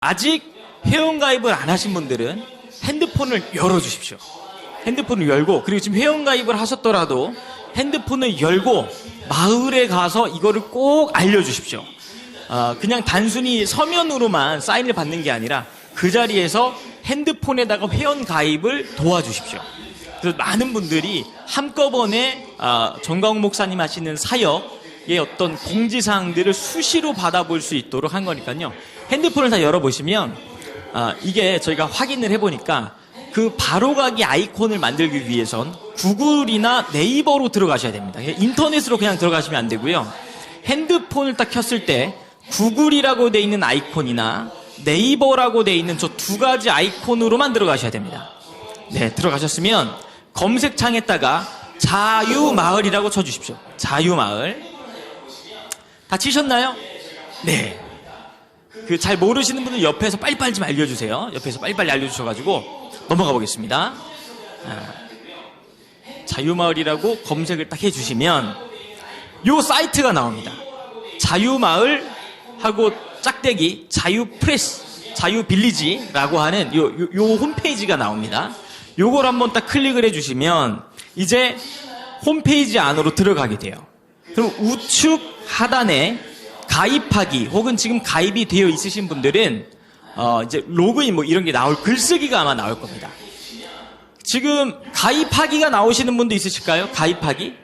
아직 회원가입을 안 하신 분들은 핸드폰을 열어주십시오. 핸드폰을 열고 그리고 지금 회원가입을 하셨더라도 핸드폰을 열고 마을에 가서 이거를 꼭 알려주십시오. 아, 그냥 단순히 서면으로만 사인을 받는 게 아니라 그 자리에서 핸드폰에다가 회원 가입을 도와주십시오. 그래서 많은 분들이 한꺼번에 아, 정광훈 목사님 하시는 사역의 어떤 공지사항들을 수시로 받아볼 수 있도록 한 거니까요. 핸드폰을 다 열어보시면 아, 이게 저희가 확인을 해보니까 그 바로가기 아이콘을 만들기 위해선 구글이나 네이버로 들어가셔야 됩니다. 인터넷으로 그냥 들어가시면 안 되고요. 핸드폰을 딱 켰을 때 구글이라고 돼 있는 아이콘이나 네이버라고 돼 있는 저 두 가지 아이콘으로만 들어가셔야 됩니다. 네, 들어가셨으면 검색창에다가 자유마을이라고 쳐주십시오. 자유마을. 다 치셨나요? 네. 그 잘 모르시는 분들 옆에서 빨리빨리 좀 알려주세요. 옆에서 빨리빨리 알려주셔가지고 넘어가 보겠습니다. 아, 자유마을이라고 검색을 딱 해주시면 요 사이트가 나옵니다. 자유마을 하고 짝대기 자유프레스 자유빌리지라고 하는 요, 요, 요 홈페이지가 나옵니다. 요걸 한번 딱 클릭을 해주시면 이제 홈페이지 안으로 들어가게 돼요. 그럼 우측 하단에 가입하기 혹은 지금 가입이 되어 있으신 분들은 어 이제 로그인 뭐 이런 게 나올 글쓰기가 아마 나올 겁니다. 지금 가입하기가 나오시는 분도 있으실까요? 가입하기?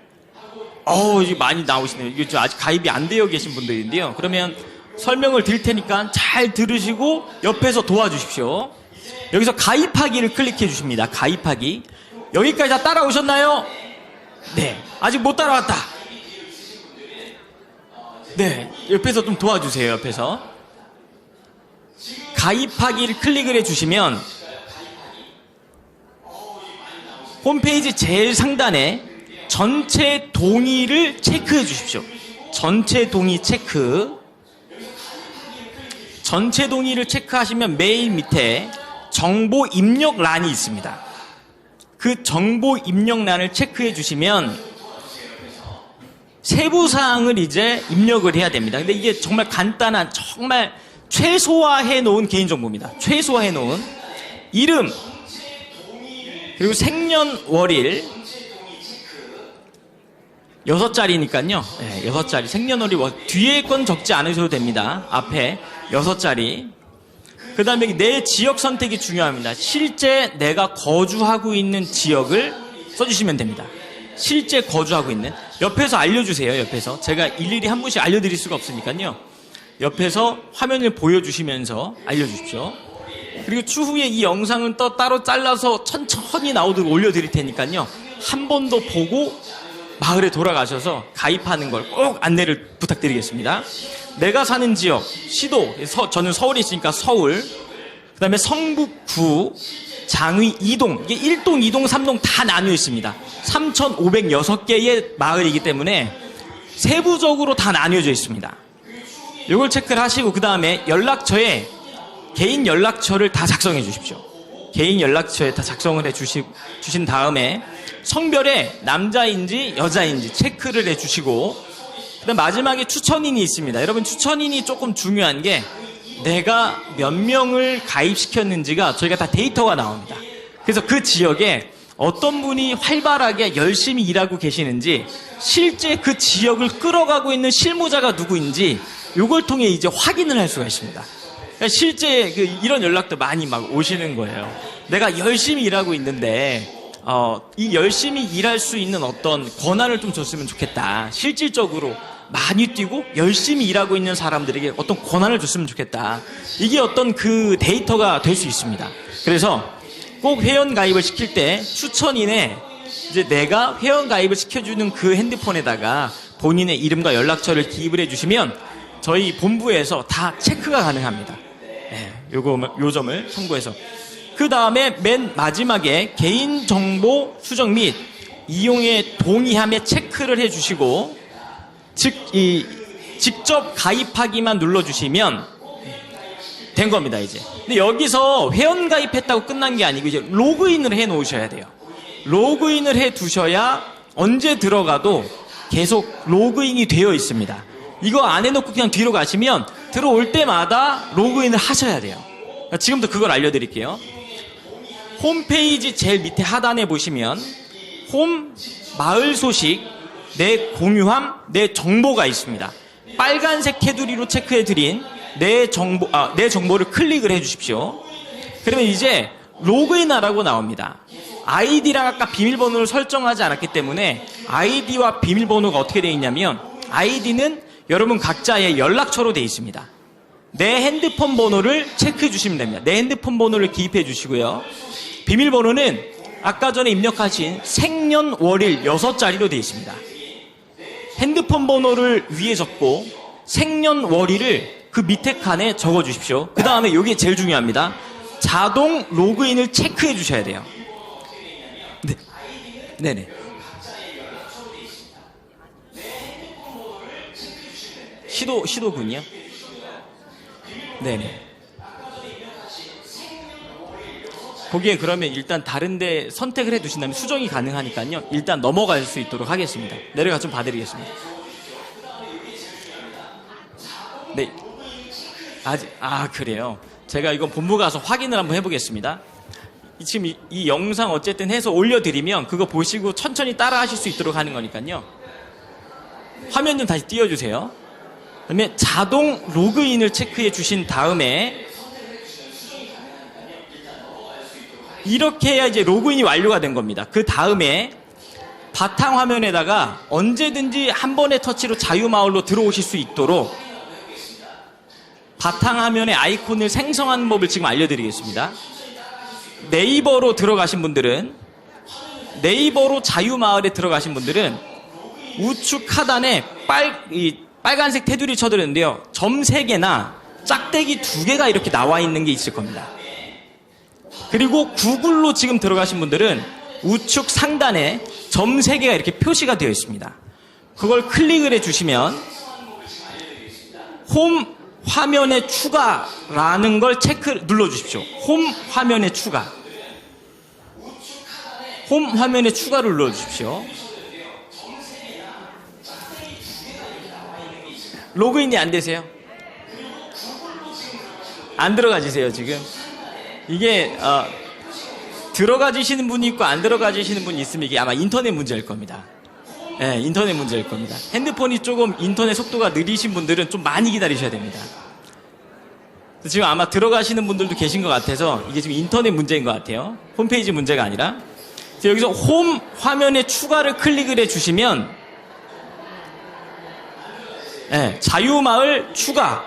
어우, 이게 많이 나오시네요. 저 아직 가입이 안 되어 계신 분들인데요. 그러면 설명을 드릴 테니까 잘 들으시고 옆에서 도와주십시오. 여기서 가입하기를 클릭해 주십니다. 가입하기. 여기까지 다 따라오셨나요? 네. 아직 못 따라왔다. 네. 옆에서 좀 도와주세요. 옆에서. 가입하기를 클릭을 해 주시면 홈페이지 제일 상단에 전체 동의를 체크해 주십시오. 전체 동의 체크. 전체 동의를 체크하시면 메인 밑에 정보 입력란이 있습니다. 그 정보 입력란을 체크해 주시면 세부 사항을 이제 입력을 해야 됩니다. 근데 이게 정말 간단한 정말 최소화해 놓은 개인 정보입니다. 최소화해 놓은 이름 그리고 생년월일 여섯 자리니까요. 네, 여섯 자리 생년월일 뭐 뒤에 건 적지 않으셔도 됩니다. 앞에 여섯 자리. 그 다음에 내 지역 선택이 중요합니다. 실제 내가 거주하고 있는 지역을 써주시면 됩니다. 실제 거주하고 있는 옆에서 알려주세요. 옆에서 제가 일일이 한 분씩 알려드릴 수가 없으니까요. 옆에서 화면을 보여주시면서 알려주십시오. 그리고 추후에 이 영상은 또 따로 잘라서 천천히 나오도록 올려드릴 테니까요. 한 번 더 보고 마을에 돌아가셔서 가입하는 걸 꼭 안내를 부탁드리겠습니다. 내가 사는 지역, 시도, 서- 저는 서울에 있으니까 서울, 그 다음에 성북구, 장위 2동, 이게 1동, 2동, 3동 다 나뉘어 있습니다. 3,506개의 마을이기 때문에 세부적으로 다 나뉘어져 있습니다. 이걸 체크를 하시고 그 다음에 연락처에 개인 연락처를 다 작성해 주십시오. 개인 연락처에 다 작성을 해 주시, 주신 다음에 성별에 남자인지 여자인지 체크를 해 주시고 그다음 마지막에 추천인이 있습니다. 여러분 추천인이 조금 중요한 게 내가 몇 명을 가입시켰는지가 저희가 다 데이터가 나옵니다. 그래서 그 지역에 어떤 분이 활발하게 열심히 일하고 계시는지 실제 그 지역을 끌어가고 있는 실무자가 누구인지 이걸 통해 이제 확인을 할 수가 있습니다. 그러니까 실제 그 이런 연락도 많이 막 오시는 거예요. 내가 열심히 일하고 있는데 어, 이 열심히 일할 수 있는 어떤 권한을 좀 줬으면 좋겠다. 실질적으로 많이 뛰고 열심히 일하고 있는 사람들에게 어떤 권한을 줬으면 좋겠다. 이게 어떤 그 데이터가 될 수 있습니다. 그래서 꼭 회원 가입을 시킬 때 추천인에 이제 내가 회원 가입을 시켜주는 그 핸드폰에다가 본인의 이름과 연락처를 기입을 해주시면 저희 본부에서 다 체크가 가능합니다. 예, 요거, 요 점을 참고해서. 그 다음에 맨 마지막에 개인정보 수정 및 이용에 동의함에 체크를 해주시고, 즉, 이, 직접 가입하기만 눌러주시면 된 겁니다, 이제. 근데 여기서 회원 가입했다고 끝난 게 아니고 이제 로그인을 해 놓으셔야 돼요. 로그인을 해 두셔야 언제 들어가도 계속 로그인이 되어 있습니다. 이거 안 해놓고 그냥 뒤로 가시면 들어올 때마다 로그인을 하셔야 돼요. 그러니까 지금부터 그걸 알려드릴게요. 홈페이지 제일 밑에 하단에 보시면 홈 마을 소식 내 공유함 내 정보가 있습니다. 빨간색 테두리로 체크해 드린 내 정보 아, 내 정보를 클릭을 해 주십시오. 그러면 이제 로그인하라고 나옵니다. 아이디랑 아까 비밀번호를 설정하지 않았기 때문에 아이디와 비밀번호가 어떻게 되어 있냐면 아이디는 여러분 각자의 연락처로 되어 있습니다. 내 핸드폰 번호를 체크해 주시면 됩니다. 내 핸드폰 번호를 기입해 주시고요. 비밀번호는 아까 전에 입력하신 생년월일 6자리로 되어 있습니다. 핸드폰 번호를 위에 적고 생년월일을 그 밑에 칸에 적어 주십시오. 그 다음에 이게 제일 중요합니다. 자동 로그인을 체크해 주셔야 돼요. 네. 네네. 시도, 시도군요? 네네. 거기에 그러면 일단 다른데 선택을 해 두신다면 수정이 가능하니까요. 일단 넘어갈 수 있도록 하겠습니다. 내려가 좀 봐드리겠습니다. 네. 아직, 아, 그래요. 제가 이건 본부 가서 확인을 한번 해보겠습니다. 이- 지금 이, 이 영상 어쨌든 해서 올려드리면 그거 보시고 천천히 따라 하실 수 있도록 하는 거니까요. 화면 좀 다시 띄워주세요. 그 다음에 자동 로그인을 체크해 주신 다음에 이렇게 해야 이제 로그인이 완료가 된 겁니다. 그 다음에 바탕 화면에다가 언제든지 한 번의 터치로 자유마을로 들어오실 수 있도록 바탕 화면의 아이콘을 생성하는 법을 지금 알려드리겠습니다. 네이버로 들어가신 분들은 네이버로 자유마을에 들어가신 분들은 우측 하단에 빨, 이 빨간색 테두리 쳐드렸는데요. 점 3개나 짝대기 2개가 이렇게 나와 있는 게 있을 겁니다. 그리고 구글로 지금 들어가신 분들은 우측 상단에 점 3개가 이렇게 표시가 되어 있습니다. 그걸 클릭을 해주시면 홈 화면에 추가라는 걸 체크 눌러 주십시오. 홈 화면에 추가. 홈 화면에 추가를 눌러 주십시오. 로그인이 안 되세요? 안 들어가지세요, 지금? 이게, 어, 들어가 지시는 분이 있고 안 들어가 지시는 분이 있으면 이게 아마 인터넷 문제일 겁니다. 예, 인터넷 문제일 겁니다. 핸드폰이 조금 인터넷 속도가 느리신 분들은 좀 많이 기다리셔야 됩니다. 지금 아마 들어가시는 분들도 계신 것 같아서 이게 지금 인터넷 문제인 것 같아요. 홈페이지 문제가 아니라. 여기서 홈 화면에 추가를 클릭을 해 주시면 예, 자유마을 추가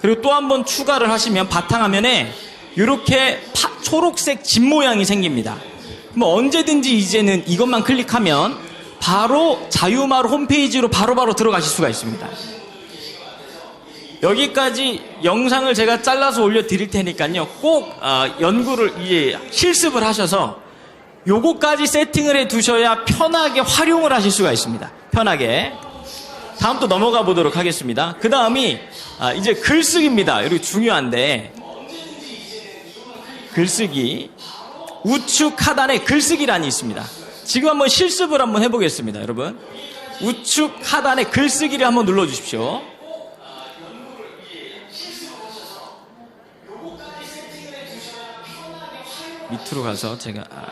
그리고 또 한 번 추가를 하시면 바탕화면에 이렇게 파- 초록색 집 모양이 생깁니다. 그럼 언제든지 이제는 이것만 클릭하면 바로 자유마을 홈페이지로 바로 바로 들어가실 수가 있습니다. 여기까지 영상을 제가 잘라서 올려드릴 테니까요. 꼭 아, 연구를 이제 실습을 하셔서 요거까지 세팅을 해 두셔야 편하게 활용을 하실 수가 있습니다. 편하게. 다음 또 넘어가 보도록 하겠습니다. 그 다음이 아, 이제 글쓰기입니다. 여기 중요한데 글쓰기 우측 하단에 글쓰기란이 있습니다. 지금 한번 실습을 한번 해보겠습니다, 여러분. 우측 하단에 글쓰기를 한번 눌러주십시오. 밑으로 가서 제가 아,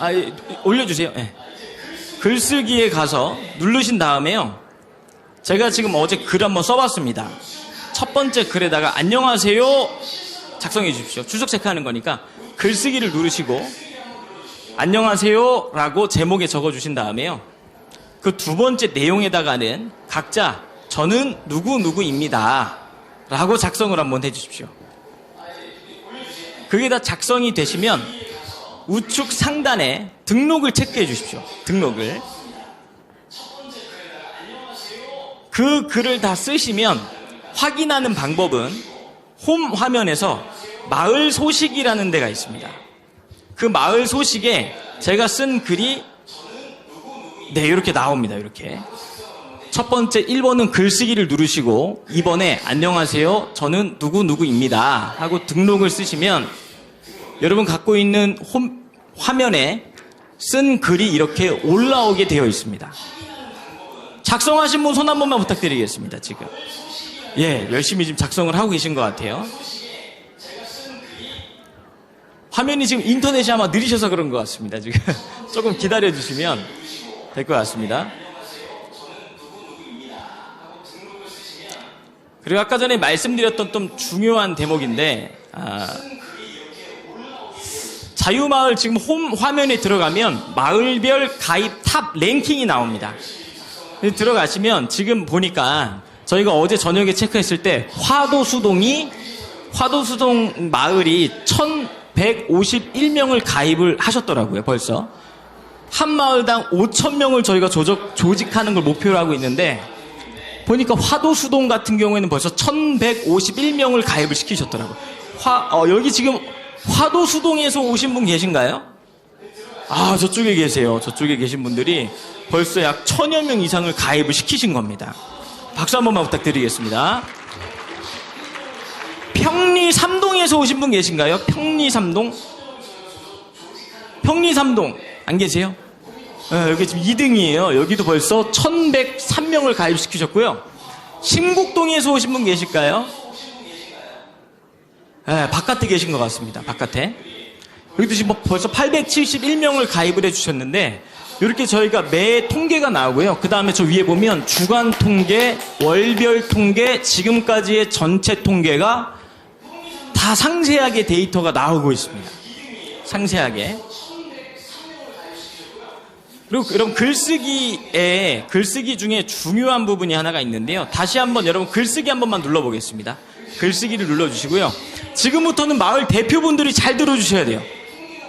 아 예, 올려주세요. 예. 글쓰기에 가서 누르신 다음에요. 제가 지금 어제 글 한번 써봤습니다. 첫 번째 글에다가 안녕하세요 작성해 주십시오. 추적 체크하는 거니까 글쓰기를 누르시고 안녕하세요 라고 제목에 적어 주신 다음에요. 그 두 번째 내용에다가는 각자 저는 누구누구입니다. 라고 작성을 한번 해 주십시오. 그게 다 작성이 되시면 우측 상단에 등록을 체크해 주십시오. 등록을. 그 글을 다 쓰시면 확인하는 방법은 홈 화면에서 마을 소식이라는 데가 있습니다. 그 마을 소식에 제가 쓴 글이 네, 이렇게 나옵니다. 이렇게. 첫 번째 1번은 글쓰기를 누르시고 2번에 안녕하세요. 저는 누구누구입니다. 하고 등록을 쓰시면 여러분 갖고 있는 홈 화면에 쓴 글이 이렇게 올라오게 되어 있습니다. 작성하신 분 손 한 번만 부탁드리겠습니다, 지금. 예, 열심히 지금 작성을 하고 계신 것 같아요. 화면이 지금 인터넷이 아마 느리셔서 그런 것 같습니다, 지금. 조금 기다려 주시면 될 것 같습니다. 그리고 아까 전에 말씀드렸던 좀 중요한 대목인데, 아, 자유마을 지금 홈 화면에 들어가면 마을별 가입 탑 랭킹이 나옵니다. 들어가시면 지금 보니까 저희가 어제 저녁에 체크했을 때 화도수동이 화도수동 마을이 1151명을 가입을 하셨더라고요, 벌써. 한 마을당 5천명을 저희가 조직, 조직하는 걸 목표로 하고 있는데 보니까 화도수동 같은 경우에는 벌써 1151명을 가입을 시키셨더라고요. 화, 어, 여기 지금 화도수동에서 오신 분 계신가요? 아, 저쪽에 계세요. 저쪽에 계신 분들이 벌써 약 천여 명 이상을 가입을 시키신 겁니다. 박수 한 번만 부탁드리겠습니다. 평리 삼동에서 오신 분 계신가요? 평리 삼동? 평리 삼동 안 계세요? 네, 여기 지금 2등이에요. 여기도 벌써 1103명을 가입시키셨고요. 신곡동에서 오신 분 계실까요? 네, 바깥에 계신 것 같습니다. 바깥에. 여기도 지금 뭐 벌써 871명을 가입을 해주셨는데, 이렇게 저희가 매 통계가 나오고요. 그 다음에 저 위에 보면 주간 통계, 월별 통계, 지금까지의 전체 통계가 다 상세하게 데이터가 나오고 있습니다. 상세하게. 그리고 여러분 글쓰기에 글쓰기 중에 중요한 부분이 하나가 있는데요. 다시 한번 여러분 글쓰기 한 번만 눌러보겠습니다. 글쓰기를 눌러주시고요. 지금부터는 마을 대표분들이 잘 들어주셔야 돼요.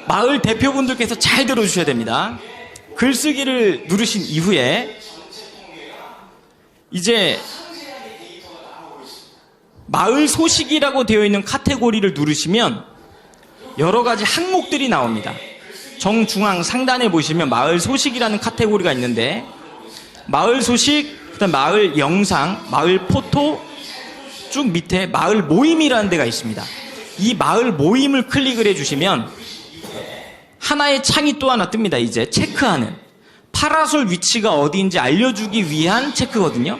마을 대표분들께서 잘 들어주셔야 됩니다. 글쓰기를 누르신 이후에 이제 마을 소식이라고 되어 있는 카테고리를 누르시면 여러 가지 항목들이 나옵니다. 정중앙 상단에 보시면 마을 소식이라는 카테고리가 있는데 마을 소식, 그다음 마을 영상, 마을 포토 쭉 밑에 마을 모임이라는 데가 있습니다. 이 마을 모임을 클릭을 해주시면 하나의 창이 또 하나 뜹니다. 이제 체크하는 파라솔 위치가 어디인지 알려주기 위한 체크거든요.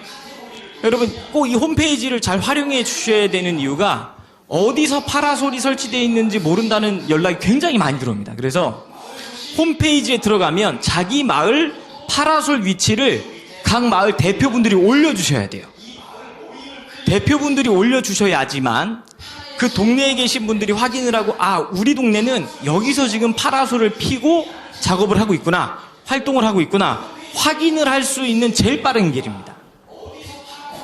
여러분 꼭 이 홈페이지를 잘 활용해 주셔야 되는 이유가 어디서 파라솔이 설치되어 있는지 모른다는 연락이 굉장히 많이 들어옵니다. 그래서 홈페이지에 들어가면 자기 마을 파라솔 위치를 각 마을 대표분들이 올려주셔야 돼요. 대표분들이 올려주셔야지만 그 동네에 계신 분들이 확인을 하고 아 우리 동네는 여기서 지금 파라솔을 피고 작업을 하고 있구나 활동을 하고 있구나 확인을 할 수 있는 제일 빠른 길입니다.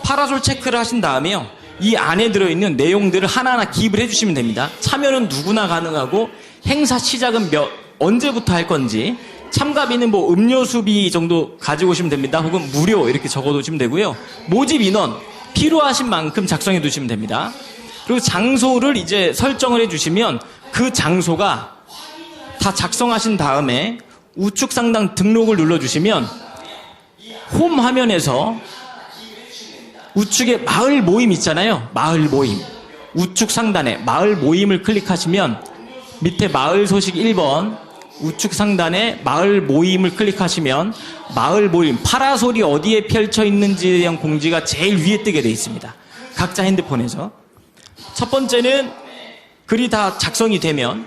파라솔 체크를 하신 다음에요. 이 안에 들어있는 내용들을 하나하나 기입을 해주시면 됩니다. 참여는 누구나 가능하고 행사 시작은 몇 언제부터 할 건지 참가비는 뭐 음료수비 정도 가지고 오시면 됩니다. 혹은 무료 이렇게 적어두시면 되고요. 모집 인원 필요하신 만큼 작성해 두시면 됩니다. 그리고 장소를 이제 설정을 해주시면 그 장소가 다 작성하신 다음에 우측 상단 등록을 눌러주시면 홈 화면에서 우측에 마을 모임 있잖아요. 마을 모임. 우측 상단에 마을 모임을 클릭하시면 밑에 마을 소식 1번 우측 상단에 마을 모임을 클릭하시면 마을 모임 파라솔이 어디에 펼쳐 있는지에 대한 공지가 제일 위에 뜨게 되어 있습니다. 각자 핸드폰에서. 첫 번째는 글이 다 작성이 되면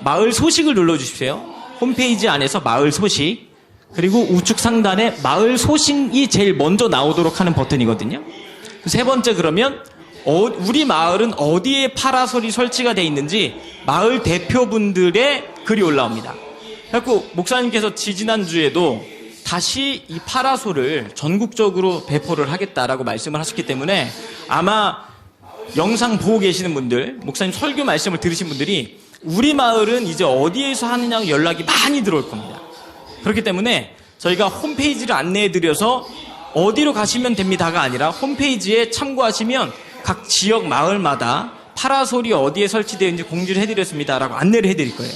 마을 소식을 눌러주십시오. 홈페이지 안에서 마을 소식 그리고 우측 상단에 마을 소식이 제일 먼저 나오도록 하는 버튼이거든요. 세 번째 그러면 어, 우리 마을은 어디에 파라솔이 설치가 돼 있는지 마을 대표분들의 글이 올라옵니다. 그래갖고 목사님께서 지지난주에도 다시 이 파라솔을 전국적으로 배포를 하겠다라고 말씀을 하셨기 때문에 아마 영상 보고 계시는 분들, 목사님 설교 말씀을 들으신 분들이 우리 마을은 이제 어디에서 하느냐고 연락이 많이 들어올 겁니다. 그렇기 때문에 저희가 홈페이지를 안내해 드려서 어디로 가시면 됩니다가 아니라 홈페이지에 참고하시면 각 지역 마을마다 파라솔이 어디에 설치되어 있는지 공지를 해드렸습니다라고 안내를 해드릴 거예요.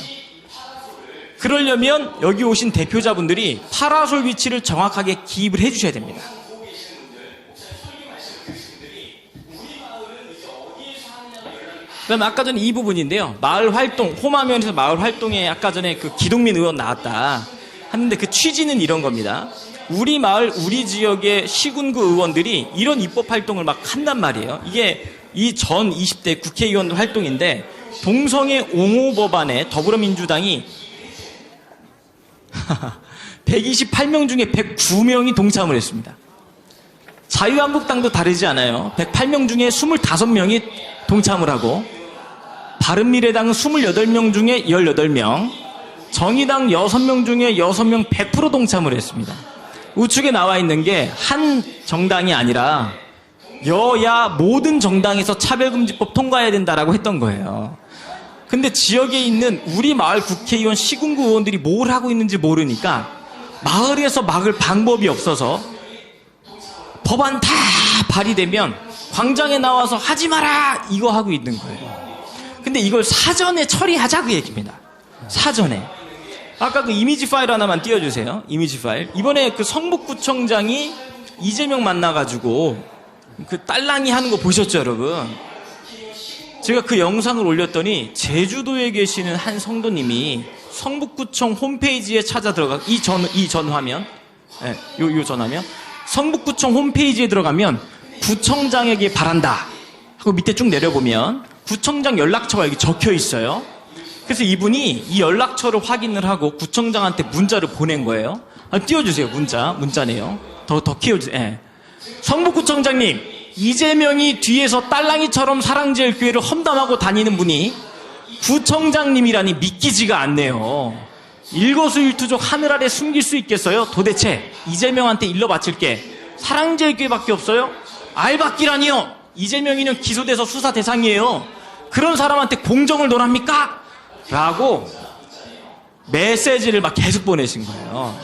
그러려면 여기 오신 대표자분들이 파라솔 위치를 정확하게 기입을 해주셔야 됩니다. 그다음 아까 전에 이 부분인데요. 마을 활동, 홈화면에서 마을 활동에 아까 전에 그 기동민 의원 나왔다. 하는데 그 취지는 이런 겁니다. 우리 마을, 우리 지역의 시군구 의원들이 이런 입법 활동을 막 한단 말이에요. 이게 이 전 20대 국회의원 활동인데 동성애 옹호 법안에 더불어민주당이 128명 중에 109명이 동참을 했습니다. 자유한국당도 다르지 않아요. 108명 중에 25명이 동참을 하고 바른미래당은 28명 중에 18명, 정의당 6명 중에 6명 100% 동참을 했습니다. 우측에 나와 있는 게 한 정당이 아니라 여야 모든 정당에서 차별금지법 통과해야 된다라고 했던 거예요. 근데 지역에 있는 우리 마을 국회의원 시군구 의원들이 뭘 하고 있는지 모르니까 마을에서 막을 방법이 없어서 법안 다 발의되면 광장에 나와서 하지 마라 이거 하고 있는 거예요. 근데 이걸 사전에 처리하자 그 얘기입니다. 사전에. 아까 그 이미지 파일 하나만 띄워주세요. 이미지 파일. 이번에 그 성북구청장이 이재명 만나가지고 그 딸랑이 하는 거 보셨죠, 여러분? 제가 그 영상을 올렸더니 제주도에 계시는 한 성도님이 성북구청 홈페이지에 찾아 들어가 이 전 이 전 화면, 예, 요, 요 전 화면 성북구청 홈페이지에 들어가면 구청장에게 바란다 하고 밑에 쭉 내려보면 구청장 연락처가 여기 적혀 있어요. 그래서 이분이 이 연락처를 확인을 하고 구청장한테 문자를 보낸 거예요. 아, 띄워주세요, 문자. 문자네요. 더, 더 키워주세요. 예. 성북구청장님, 이재명이 뒤에서 딸랑이처럼 사랑제일 교회를 험담하고 다니는 분이 구청장님이라니 믿기지가 않네요. 일거수일투족 하늘 아래 숨길 수 있겠어요? 도대체 이재명한테 일러 바칠게 사랑제일교회밖에 없어요? 알바끼라니요. 이재명이는 기소돼서 수사 대상이에요. 그런 사람한테 공정을 논합니까? 라고 메시지를 막 계속 보내신 거예요.